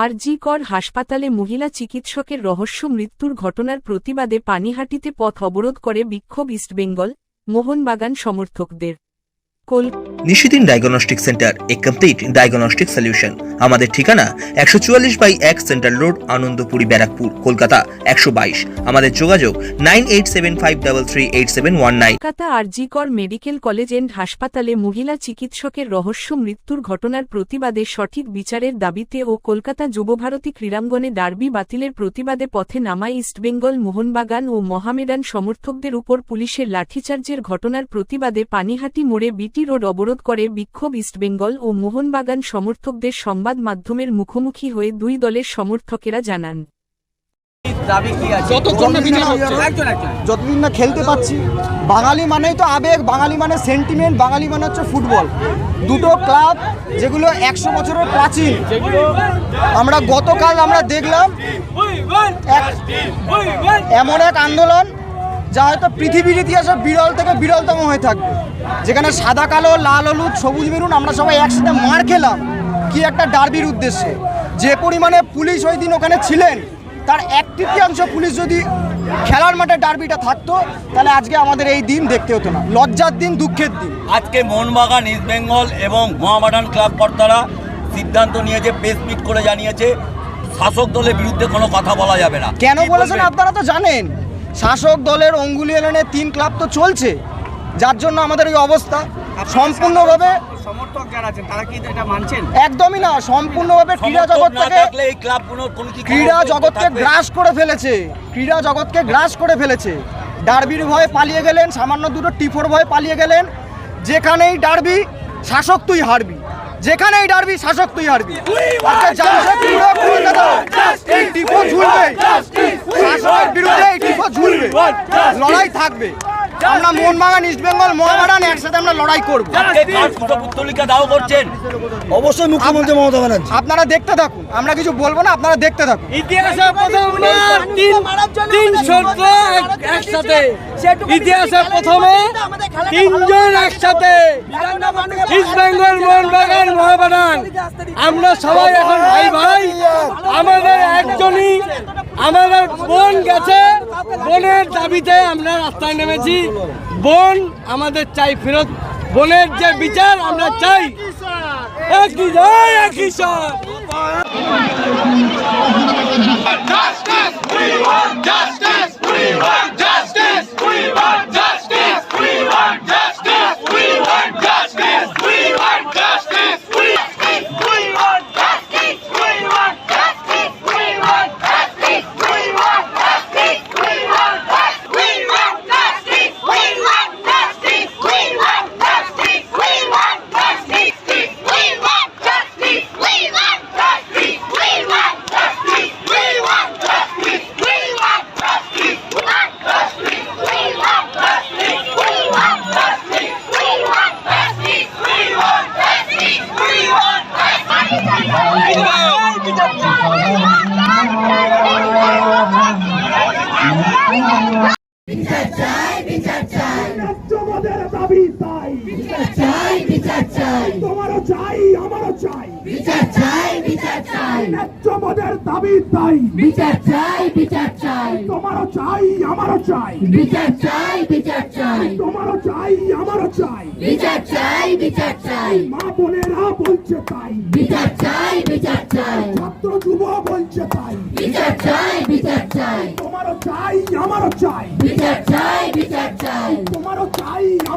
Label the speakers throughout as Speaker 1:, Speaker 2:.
Speaker 1: আর জি কর হাসপাতালে মহিলা চিকিৎসকের রহস্য মৃত্যুর ঘটনার প্রতিবাদে পানিহাটিতে পথ অবরোধ করে বিক্ষোভ ইস্টবেঙ্গল, মোহনবাগান সমর্থকদের। কল
Speaker 2: নিশিদিন ডায়াগনস্টিক সেন্টার এ কমপ্লিট ডায়াগনস্টিক সলিউশন আমাদের ঠিকানা একশো চুয়াল্লিশ বাই এক সেন্ট্রাল রোড আনন্দপুরি, ব্যারাকপুর, কলকাতা একশো বাইশ। আমাদের যোগাযোগ nine eight seven five double three eight seven one nine.
Speaker 1: Kolkata RG Kar medical college and হাসপাতালে মহিলা চিকিৎসকের রহস্য, মৃত্যুর ঘটনার প্রতিবাদে সঠিক বিচারের দাবিতে ও কলকাতা যুবভারতী ক্রীড়াঙ্গনে ডার্বি বাতিলের প্রতিবাদে পথে নামায় ইস্টবেঙ্গল মোহনবাগান ও মহামেডান সমর্থকদের উপর পুলিশের লাঠিচার্জের ঘটনার প্রতিবাদে পানিহাটি মোড়ে বিটি রোড অবরোধ করে বিক্ষোভ ইস্টবেঙ্গল ও মোহনবাগান সমর্থকদের সংবাদ মাধ্যমের মুখোমুখি হয়ে দুই দলের সমর্থকেরা জানান।
Speaker 3: দাবি কি আছে?
Speaker 4: যতক্ষণ না বিচার হচ্ছে।
Speaker 3: একজন একজন।
Speaker 4: যতদিন না খেলতে পাচ্ছি বাঙালি মানেই তো আবেগ বাঙালি মানে সেন্টিমেন্ট বাঙালি মানে হচ্ছে ফুটবল। দুটো ক্লাব যেগুলো একশো বছরের প্রাচীন। আমরা গতকাল আমরা দেখলাম এমন এক আন্দোলন যা হয়তো পৃথিবীর ইতিহাসে বিরল থেকে বিরলতম হয়ে থাকবে। যেখানে সাদা কালো লাল হলুদ সবুজ মেরুন আমরা সবাই একসাথে মার খেলাম। কি একটা ডার্বির উদ্দেশ্যে। যে পরিমাণে পুলিশ ওই দিন ওখানে ছিলেন তার এক তৃতীয়াংশ পুলিশ যদি খেলার মাঠে ডার্বিটা থাকতো তাহলে আজকে আমাদের এই দিন দেখতে হতো না। লজ্জার দিন দুঃখের দিন।
Speaker 5: আজকে মোহনবাগান ইস্ট বেঙ্গল এবং মহামাডান ক্লাব কর্তারা সিদ্ধান্ত নিয়েছে প্রেস মিট করে জানিয়েছে শাসক দলের বিরুদ্ধে কোনো কথা বলা যাবে না।
Speaker 4: কেন বলেছেন আপনারা তো জানেন। শাসক দলের অঙ্গুলি এলেনে তিন ক্লাব তো চলছে। যার জন্য আমাদের এই অবস্থা। সম্পূর্ণভাবে
Speaker 3: সমর্থক যারা আছেন তারা কি এটা মানছেন?
Speaker 4: একদমই না সম্পূর্ণভাবে ক্রীড়া
Speaker 5: সমর্থক
Speaker 4: জগৎ থেকে
Speaker 5: থাকলে এই ক্লাবগুলো কোনো কি
Speaker 4: ক্রীড়া জগৎকে গ্রাস করে ফেলেছে। ক্রীড়া জগৎকে গ্রাস করে ফেলেছে। ডার্বির ভয়ে পালিয়ে গেলেন সামান্য দুটো টিফোর ভয়ে পালিয়ে গেলেন। যেখানেই ডার্বি শাসক তুই হারবি। যেখানেই ডার্বি শাসক তুই হারবি। এই ঝুলবে। শাসকের বিরুদ্ধে এই টিফো ঝুলবে। লড়াই থাকবে। আমরা মোহনবাগান ইস্ট বেঙ্গল মহামারান একসাথে আমরা লড়াই করব।
Speaker 5: পুত্তলিকা দাও করছেন?
Speaker 4: অবশ্যই মুখ্যমন্ত্রী মমতা ব্যানার্জি। আপনারা দেখতে থাকুন আমরা কিছু বলব না আপনারা দেখতে থাকুন।
Speaker 6: ইতিহাসে প্রথমবার তিন একসাথে। ইতিহাসে প্রথমে তিনজন একসাথে। ইস্ট বেঙ্গল মোহনবাগান মহাবাগান আমরা সবাই এখন ভাই ভাই আমাদের একজনই আমাদের বোন গেছে বোনের দাবিতে আমরা রাস্তায় নেমেছি। বন আমাদের চাই ফেরত। বনের যে বিচার, আমরা চাই একই জয় একই We
Speaker 7: তোমাদের দাবি তাই বিচার চাই বিচার চাই। তোমারও চাই আমারও চাই। বিচার চাই বিচার চাই। তোমাদের দাবি তাই। বিচার চাই বিচার চাই। তোমারও চাই আমারও চাই। বিচার চাই বিচার চাই। তোমারও চাই আমারও চাই। বিচার চাই বিচার চাই। মা বোনেরা বলছে তাই। বিচার চাই বিচার চাই। ছাত্র যুব বলছে তাই। বিচার চাই বিচার চাই। তোমারও চাই আমারও চাই। বিচার চাই বিচার চাই।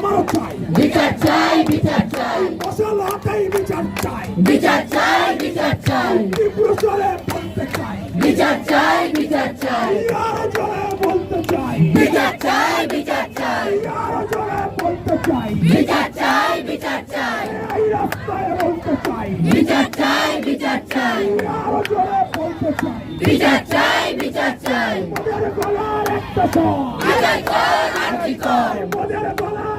Speaker 7: তোমারও চাই বিচার চাই বিচার চাই। ফসল হাতেই বিচার চাই। বিচার চাই বিচার চাই। তীব্র স্বরে বলতে চাই? বিচার চাই বিচার চাই। আরও জোরে বলতে চাই? বিচার চাই বিচার চাই। আরও জোরে বলতে চাই? বিচার চাই বিচার চাই। এই রাস্তায় বলতে চাই। বিচার চাই বিচার চাই। আরও জোরে বলতে চাই। বিচার চাই বিচার চাই। মোদের গলার একটা স্বর বিচার কর আরজি কর। মোদের গলার